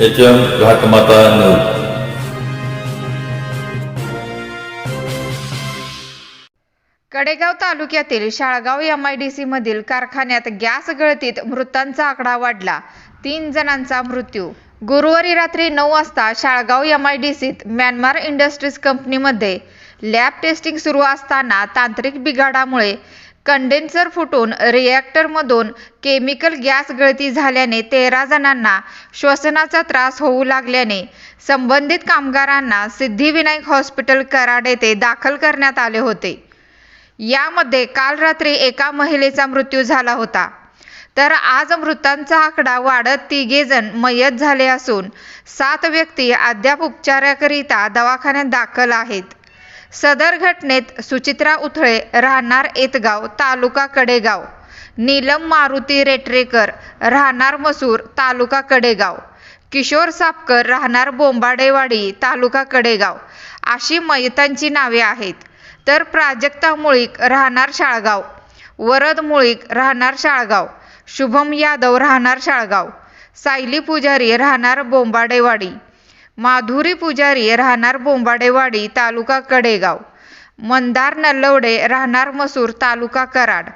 H M Ghatmata news Kadegaon तालुक्यातील Shalgaon M I D C मधील कारखान्यात gas गळतीत मृतांचा आकडा वाढला. तीन जणांचा मृत्यू. गुरुवारी रात्री नऊ वाजता शाळगाव एम आय डी सीत म्यानमार इंडस्ट्रीज कंपनीमध्ये लॅब टेस्टिंग सुरू असताना तांत्रिक बिघाडामुळे कंडेन्सर फुटून रिॲक्टरमधून केमिकल गॅस गळती झाल्याने तेरा जणांना श्वसनाचा त्रास होऊ लागल्याने संबंधित कामगारांना सिद्धिविनायक हॉस्पिटल कराड येथे दाखल करण्यात आले होते. यामध्ये काल रात्री एका महिलेचा मृत्यू झाला होता. तर आज मृतांचा आकडा वाढत तिघेजण मयत झाले असून सात व्यक्ती अद्याप उपचाराकरिता दवाखान्यात दाखल आहेत. सदर घटनेत सुचित्रा उथळे राहणार एतगाव तालुका कडेगाव. नीलम मारुती रेटरेकर राहणार मसूर तालुका कडेगाव. किशोर सापकर राहणार बोंबाडेवाडी तालुका कडेगाव. अशी मयतांची नावे आहेत. तर प्राजक्ता मुळीक राहणार शाळगाव. वरद मुळीक राहणार शाळगाव. शुभम यादव राहणार शाळगाव. सायली पुजारी राहणार बोंबाडेवाडी. माधुरी पुजारी राहणार बोंबाडेवाडी तालुका कडेगाव. मंदार नल्लवडे राहणार मसूर तालुका कराड.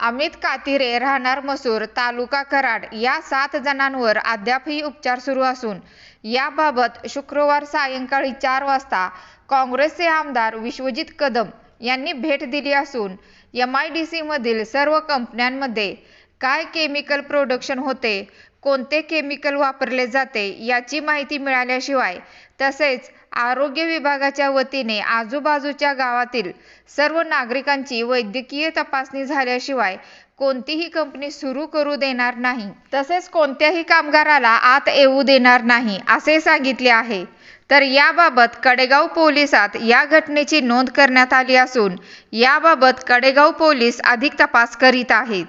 अमित कातिरे राहणार मसूर तालुका कराड. या सात जणांवर अद्यापही उपचार सुरू असून याबाबत शुक्रवार सायंकाळी चार वाजता काँग्रेसचे आमदार विश्वजित कदम यांनी भेट दिली असून एम आय डी सीमधील सर्व कंपन्यांमध्ये काय केमिकल प्रोडक्शन होते कोणते केमिकल वापरले जाते याची माहिती मिळाल्याशिवाय तसेच आरोग्य विभागाच्या वतीने आजूबाजूच्या गावातील सर्व नागरिकांची वैद्यकीय तपासणी झाल्याशिवाय कोणतीही कंपनी सुरू करू देणार नाही. तसेच कोणत्याही कामगाराला आत येऊ देणार नाही असे सांगितले आहे. तर याबाबत कडेगाव पोलिसात या घटनेची नोंद करण्यात आली असून याबाबत कडेगाव पोलीस अधिक तपास करीत आहेत.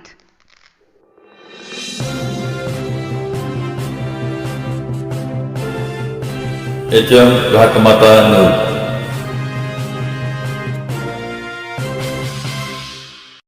H M Ghatmata news